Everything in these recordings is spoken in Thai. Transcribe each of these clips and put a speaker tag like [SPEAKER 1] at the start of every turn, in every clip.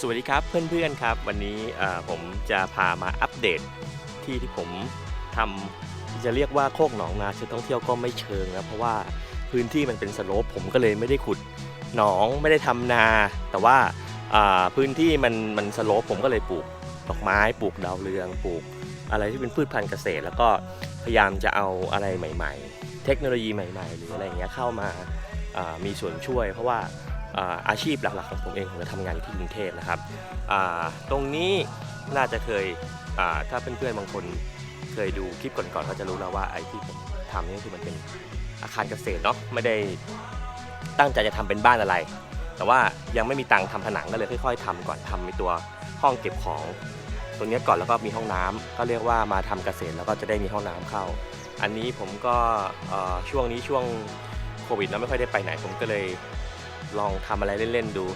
[SPEAKER 1] สวัสดีครับเพื่อนๆครับ วันนี้ผมจะพามาอัปเดตที่ที่ผมทำจะเรียกว่าโคกหนองนาเชิงท่องเที่ยวก็ไม่เชิงนะเพราะว่าพื้นที่มันเป็นสโลปผมก็เลยไม่ได้ขุดหนองไม่ได้ทำนา แต่ว่าพื้นที่มันมันสโลปผมก็เลยปลูกดอกไม้ปลูกดาวเรืองปลูก อะไรที่เป็นพืชพันธุ์เกษตร แล้วก็พยายามจะเอาอะไรใหม่ ๆ เทคโนโลยีใหม่ ๆ หรืออะไรอย่างเงี้ยเข้ามามีส่วนช่วย เพราะว่า อาชีพหลักๆของผมเองผมจะทำงานอยู่ที่กรุงเทพนะครับอ่าตรงนี้น่าจะเคยอ่าถ้าเพื่อนๆบางคนเคยดูคลิปก่อนๆก็จะรู้แล้วว่าไอ้ที่ผมทำนี่คือมันเป็นอาคารเกษตรเนาะไม่ได้ตั้งใจจะทำเป็นบ้านอะไร แต่ว่ายังไม่มีตังค์ทำผนังก็เลยค่อย ๆทำก่อนทำในตัวห้องเก็บของ ตรงเนี้ยก่อนแล้วก็มีห้องน้ำก็เรียกว่ามาทำเกษตรแล้วก็จะได้มีห้องน้ำเข้า อันนี้ผมก็เอ่อช่วงนี้ช่วงโควิดแล้วไม่ค่อยได้ไปไหนผมก็เลย ลองทำอะไรเล่นๆดู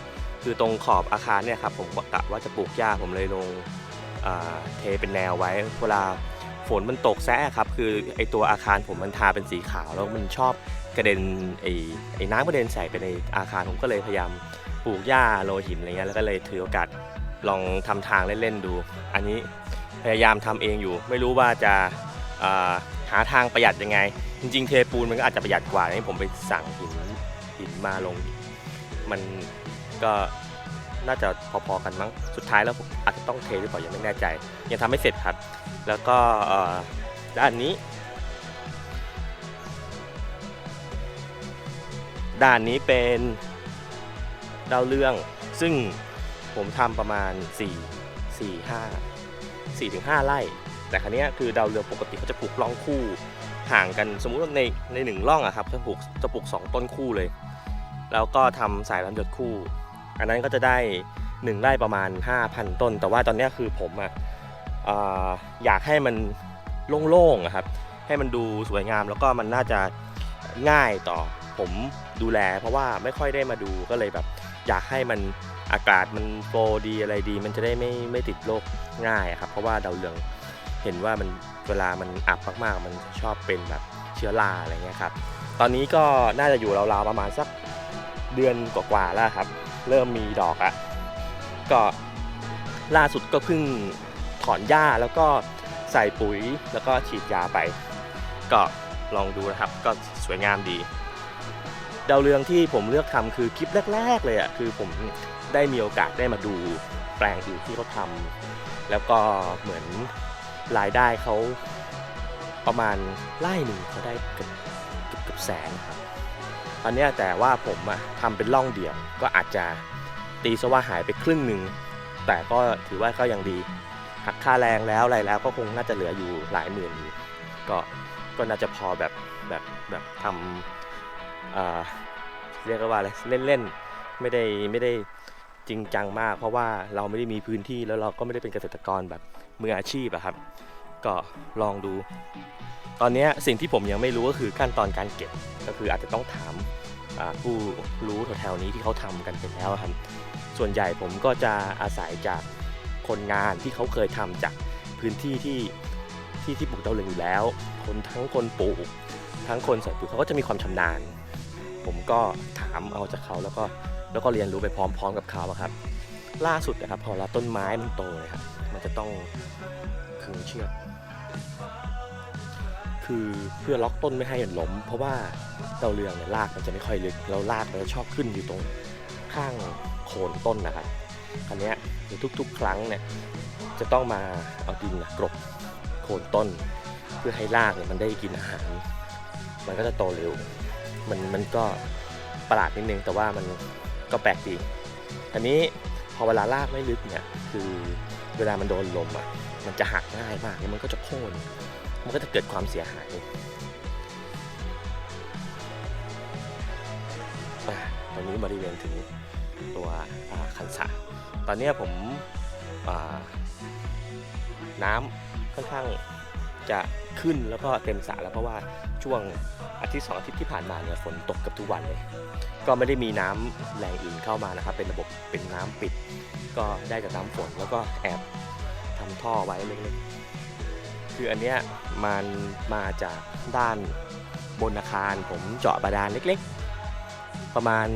[SPEAKER 1] คือตรงขอบอาคารเนี่ยครับผมกะว่าจะปลูกหญ้าผมเลยลงเทเป็นแนวไว้เวลาฝนมันตกแซะครับคือไอตัวอาคารผมมันทาเป็นสีขาวแล้วมันชอบกระเด็นไอไอน้ำกระเด็นใส่ไปในอาคารผมก็เลยพยายามปลูกหญ้าโรยหินอะไรเงี้ยแล้วก็เลยถือโอกาสลองทำทางเล่นๆดู อันนี้พยายามทำเองอยู่ ไม่รู้ว่าจะาหาทางประหยัดยังไง จริงๆ เทปูนมันก็อาจจะประหยัดกว่านี่ผมไปสั่งหินหินมาลง มันก็น่าจะพอๆกันมั้ง สุดท้ายแล้วผมอาจจะต้องเทหรือเปล่ายังไม่แน่ใจ ยังทำไม่เสร็จครับ แล้วก็ด้านนี้ ด้านนี้เป็นดาวเรื่อง ซึ่งผมทำประมาณ 4 4 5 4ถึง5ไร่ แต่ครั้นี้คือดาวเรืองปกติเขาจะปลูกร่องคู่ห่างกันสมมุติว่าในในหนึ่งร่องอะครับจะปลูกจะปลูก 2 ต้นคู่เลย แล้วก็ทำสายลำหยดคู่ อันนั้นก็จะได้ 1ไร่ประมาณ 5,000 ต้น แต่ว่าตอนนี้คือผมอะเอ่ออยากให้มันโล่งๆครับ ให้มันดูสวยงามแล้วก็มันน่าจะง่ายต่อผมดูแล เพราะว่าไม่ค่อยได้มาดูก็เลยแบบอยากให้มันอากาศมันโฟลว์ดีอะไรดี มันจะได้ไม่ไม่ติดโรคง่ายครับ เพราะว่าดาวเรืองเห็นว่ามันเวลามันอับมากๆ มันชอบเป็นแบบเชื้อราอะไรเงี้ยครับ ตอนนี้ก็น่าจะอยู่ราวๆประมาณสัก เดือนกว่าๆแล้วครับ เริ่มมีดอกอะก็ล่าสุดก็เพิ่งถอนหญ้าแล้วก็ใส่ปุ๋ยแล้วก็ฉีดยาไป ก็ลองดูนะครับก็สวยงามดี ดาวเรืองที่ผมเลือกทำคือคลิปแรก ๆ เลยอะคือผมได้มีโอกาสได้มาดูแปลงอื่นที่เขาทำแล้วก็เหมือนรายได้เขาประมาณไร่หนึ่งเขาได้เกือบเกือบแสนครับ ตอนนี้แต่ว่าผมอะทำเป็นร่องเดี่ยว ก็อาจจะตีซะว่าหายไปครึ่งหนึ่งแต่ก็ถือว่าก็ยังดีหักค่าแรงแล้วอะไรแล้วก็คงน่าจะเหลืออยู่หลายหมื่นอยู่ก็ก็น่าจะพอแบบแบบแบบทำเอ่อเรียกว่าอะไรเล่นๆไม่ได้ไม่ได้จริงจังมาก เพราะว่าเราไม่ได้มีพื้นที่แล้วเราก็ไม่ได้เป็นเกษตรกรแบบมืออาชีพอะครับ ก็ลองดู ตอนนี้สิ่งที่ผมยังไม่รู้ก็คือขั้นตอนการเก็บ ก็คืออาจจะต้องถามผู้รู้แถวๆนี้ที่เขาทำกันไปแล้วครับ ส่วนใหญ่ผมก็จะอาศัยจากคนงานที่เขาเคยทำจากพื้นที่ที่ที่ที่ปลูกดาวเรืองอยู่แล้ว คนทั้งคนปลูกทั้งคนใส่ปุ๋ยเขาก็จะมีความชำนาญ ผมก็ถามเอาจากเขาแล้วก็แล้วก็เรียนรู้ไปพร้อม ๆ กับเขาครับ ล่าสุดนะครับพอเราต้นไม้มันโตเลยครับ มันจะต้องขึงเชือก คือเพื่อล็อกต้นไม่ให้มันล้ม เพราะว่าดาวเรืองเนี่ยรากมันจะไม่ค่อยลึกแล้วรากมันจะชอบขึ้นอยู่ตรงข้างโคนต้นนะครับอันนี้ทุกๆ ครั้งเนี่ยจะต้องมาเอาดินกรบโคนต้น เพื่อให้รากเนี่ยมันได้กินอาหาร มันก็จะโตเร็ว มันมันก็ประหลาดนิดนึงแต่ว่ามันก็แปลกดีอันนี้พอเวลารากไม่ลึกเนี่ยคือเวลามันโดนลมอะมันจะหักง่ายมากแล้วมันก็จะโค่น มันก็จะเกิดความเสียหายตอนนี้บริเวณถึงตัวคันสะตอนนี้ผมน้ำค่อนข้างจะขึ้นแล้วก็เต็มสระแล้วเพราะว่าช่วงอาทิตย์สองอาทิตย์ที่ผ่านมาเนี่ยฝนตกกับทุกวันเลย ก็ไม่ได้มีน้ำแหล่งอื่นเข้ามานะครับ เป็นระบบเป็นน้ำปิด ก็ได้จากน้ำฝนแล้วก็แอบทำท่อไว้เล็กๆ คืออันเนี้ยมันมาจากด้านบนอาคาร ผมเจาะบาดาลเล็กๆ ประมาณ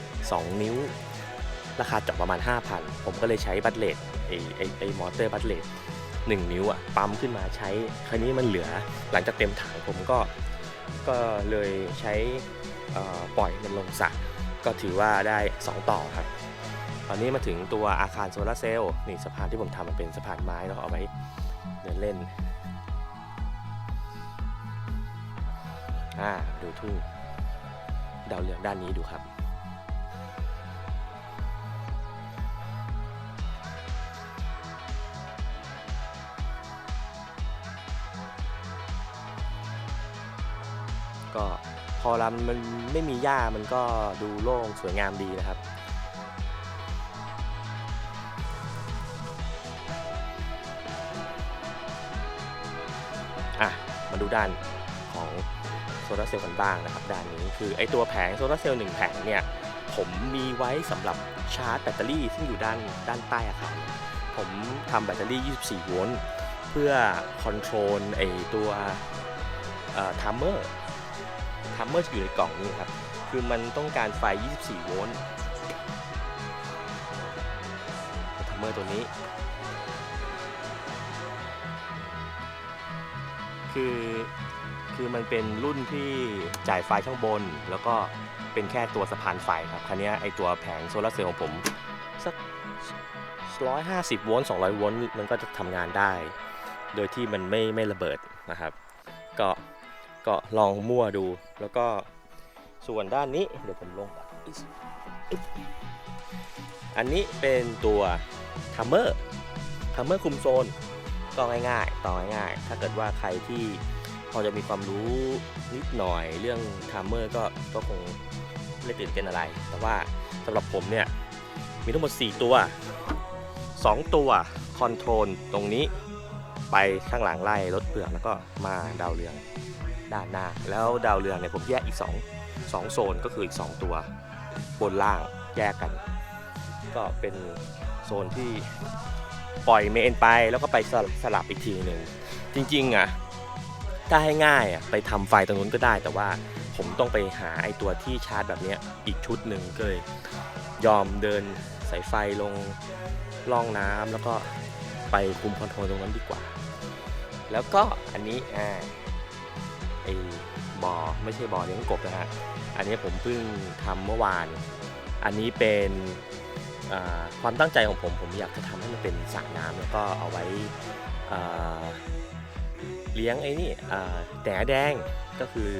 [SPEAKER 1] 2 นิ้ว ราคาเจาะประมาณ 5,000 ผมก็เลยใช้บัตเลตไอไอไอมอเตอร์บัตเลตหนึ่งนิ้วอะปั๊มขึ้นมาใช้คราวนี้มันเหลือหลังจากเต็มถังผมก็ก็เลยใช้อ่อปล่อยมันลงสระก็ถือว่าได้ 2 ต่อครับ ตอนนี้มาถึงตัวอาคารโซลาร์เซลล์นี่สะพานที่ผมทำมันเป็นสะพานไม้แล้วเอาไว้เดินเล่น อ่าดูทุ่งดาวเรืองด้านนี้ดูครับ ก็พอลำมันไม่มีหญ้ามันก็ดูโล่งสวยงามดีนะครับอะมาดูด้าน โซลาร์เซลล์กันบ้างนะครับด้านนี้คือไอตัวแผงโซลาร์เซลล์หนึ่งแผงเนี่ยผมมีไว้สำหรับชาร์จแบตเตอรี่ ซึ่งอยู่ด้านด้านใต้อาคารผมทำแบตเตอรี่ 24 โวลต์เพื่อคอนโทรลไอตัวทัมเมอร์ทัมเมอร์อยู่ในกล่องนี้ครับ คือมันต้องการไฟ 24 โวลต์ทัมเมอร์ตัวนี้ คือ คือมันเป็นรุ่นที่จ่ายไฟข้างบน แล้วก็เป็นแค่ตัวสะพานไฟครับคันนี้ไอตัวแผงโซลาร์เซลล์ของผม สัก 150 โวลต์ 200 โวลต์มันก็จะทำงานได้ โดยที่มันไม่ไม่ระเบิดนะครับ ก็ก็ลองมั่วดูแล้วก็ส่วนด้านนี้เดี๋ยวผมลง อันนี้เป็นตัวทัมเมอร์ทัมเมอร์คุมโซนก็ง่ายๆต่อง่ายๆ ถ้าเกิดว่าใครที่ พอจะมีความรู้นิดหน่อยเรื่องทัมเมอร์ก็ก็คงไม่ตื่นเต้นอะไร แต่ว่าสำหรับผมเนี่ย มีทั้งหมด 4 ตัว 2 ตัวคอนโทรลตรงนี้ไปข้างหลังไล่รถเปลือกแล้วก็มาดาวเรืองด้านหน้า แล้วดาวเรืองเนี่ยผมแยกอีก 2 2 โซนก็คืออีก 2 ตัวบนล่างแยกกัน ก็เป็นโซนที่ปล่อยเมนไปแล้วก็ไปสลสลับอีกทีหนึ่งจริงๆอะ ถ้าให้ง่ายอะไปทำไฟตรงนู้นก็ได้ แต่ว่าผมต้องไปหาไอตัวที่ชาร์จแบบเนี้ยอีกชุดหนึ่งก็เลยยอมเดินสายไฟลงล่องน้ำแล้วก็ไปคุมคอนโทรลตรงนั้นดีกว่า แล้วก็อันนี้อ่าไอบ่อไม่ใช่บ่อเลี้ยงกบนะฮะอันนี้ผมเพิ่งทำเมื่อวาน อันนี้เป็นความตั้งใจของผมผมอยากจะทำให้มันเป็นสระน้ำแล้วก็เอาไว้อ่า เลี้ยงไอ้นี่แหนแดงก็คือ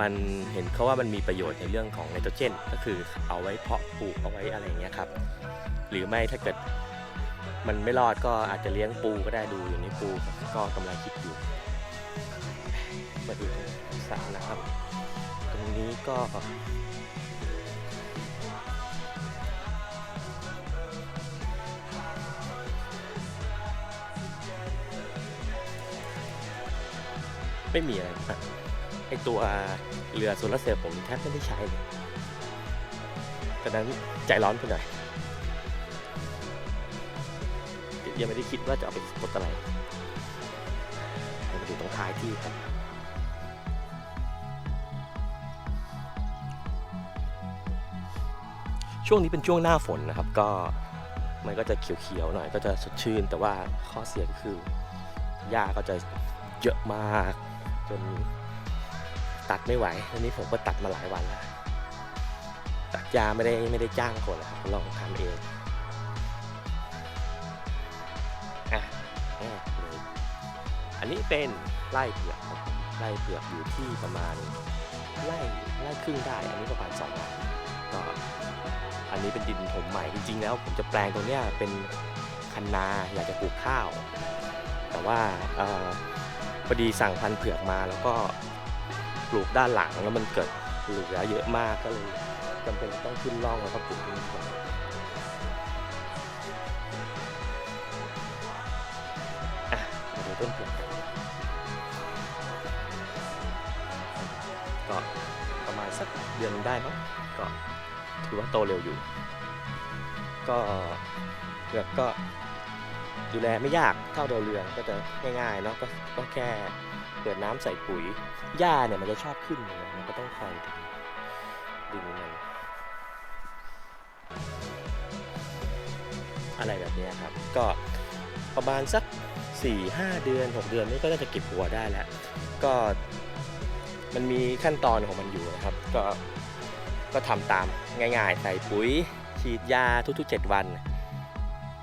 [SPEAKER 1] มันเห็นเขาว่ามันมีประโยชน์ในเรื่องของไนโตรเจน ก็คือเอาไว้เพาะปลูกเอาไว้อะไรอย่างเงี้ยครับ หรือไม่ถ้าเกิดมันไม่รอดก็อาจจะเลี้ยงปูก็ได้ดูอยู่ในปูก็กำลังคิดอยู่ มาดูสระนะครับ ตรงนี้ก็ ไม่มีอะไรครับไอตัวเรือโซลาเซลล์ผมแทบไม่ได้ใช้เลยตอนนั้นใจร้อนไปหน่อยยังไม่ได้คิดว่าจะเอาไปกดอะไรมาดูตรงท้ายที่ครับช่วงนี้เป็นช่วงหน้าฝนนะครับ ก็มันก็จะเขียวๆหน่อยก็จะสดชื่น แต่ว่าข้อเสียก็คือหญ้าก็จะเยอะมาก จนตัดไม่ไหวอันนี้ผมก็ตัดมาหลายวันแล้ว ตัดยาไม่ได้ไม่ได้จ้างคนนะครับลองทำเองอะเลยอันนี้เป็นไล่เผือกครับไล่เผือกอยู่ที่ประมาณไล่ไล่ครึ่งได้ อันนี้ประมาณสองไร่ก็อันนี้เป็นดินถมใหม่จริงๆแล้ว ผมจะแปลงตรงเนี้ยเป็นคันนาอยากจะปลูกข้าว แต่ว่าเอ่อ พอดีสั่งพันธุ์เผือกมาแล้วก็ปลูกด้านหลังแล้วมันเกิดเหลือเยอะมากก็เลยจำเป็นต้องขึ้นร่องแล้วก็ปลูกนี่ก่อนอะมาดูต้นเผือกกันก็ประมาณสักเดือนนึงได้มั้งก็ถือว่าโตเร็วอยู่ ก็เผือกก็ ดูแลไม่ยากเท่าดาวเรืองก็จะง่ายๆเนาะก็ก็แค่เปิดน้ำใส่ปุ๋ยหญ้าเนี่ยมันจะชอบขึ้นอยู่แล้วมันก็ต้องคอยดึงดึงมันอะไรแบบนี้ครับ ก็ประมาณสัก 4-5 เดือน 6 เดือนนี่ก็น่าจะเก็บหัวได้แล้ว ก็มันมีขั้นตอนของมันอยู่นะครับ ก็ก็ทำตามง่ายๆ ใส่ปุ๋ยฉีดยาทุกๆ 7 วัน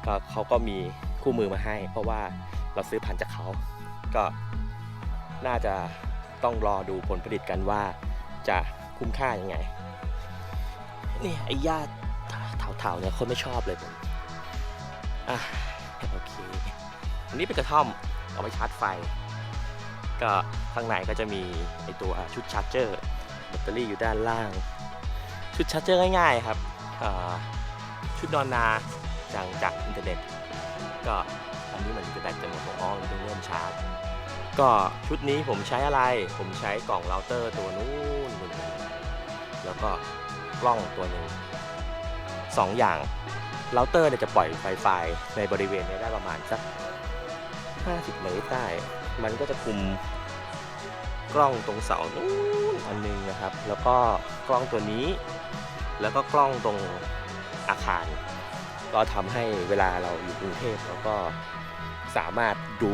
[SPEAKER 1] ก็เขาก็มี คู่มือมาให้ เพราะว่าเราซื้อพันจากเขา ก็น่าจะต้องรอดูผลผลิตกันว่าจะคุ้มค่ายังไงนี่ไอ้หญ้าเถาๆเนี่ยคนไม่ชอบเลยผมอะโอเค อันนี้เป็นกระท่อมเอาไว้ชาร์จไฟ ก็ข้างในก็จะมีไอตัวชุดชาร์จเจอร์แบตเตอรี่อยู่ด้านล่าง ชุดชาร์จเจอร์ง่ายๆครับชุดนอนนาจากจากอินเทอร์เน็ต ก็อันนี้มันจะแบตจะหมดของอ้อมันต้องเริ่มชาร์จก็ชุดนี้ผมใช้อะไร ผมใช้กล่องเราเตอร์ตัวนู้นตัวนู้นแล้วก็กล้องตัวหนึ่งสองอย่างเราเตอร์เนี่ยจะปล่อยไฟไฟในบริเวณนี้ได้ประมาณสัก 50 เมตรได้ มันก็จะคุมกล้องตรงเสานู้นอันนึงนะครับ แล้วก็กล้องตัวนี้ แล้วก็กล้องตรงอาคาร ก็ทำให้เวลาเราอยู่กรุงเทพเราก็สามารถดู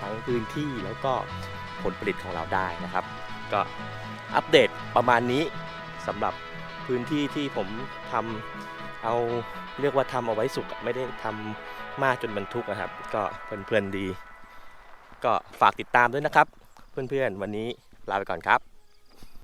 [SPEAKER 1] ทั้งพื้นที่แล้วก็ผลผลิตของเราได้นะครับ ก็อัปเดตประมาณนี้สำหรับพื้นที่ที่ผมทำเอาเรียกว่าทำเอาไว้สุกไม่ได้ทำมากจนบรรทุกนะครับ ก็เพลินๆดี ก็ฝากติดตามด้วยนะครับ เพื่อนๆวันนี้ลาไปก่อนครับ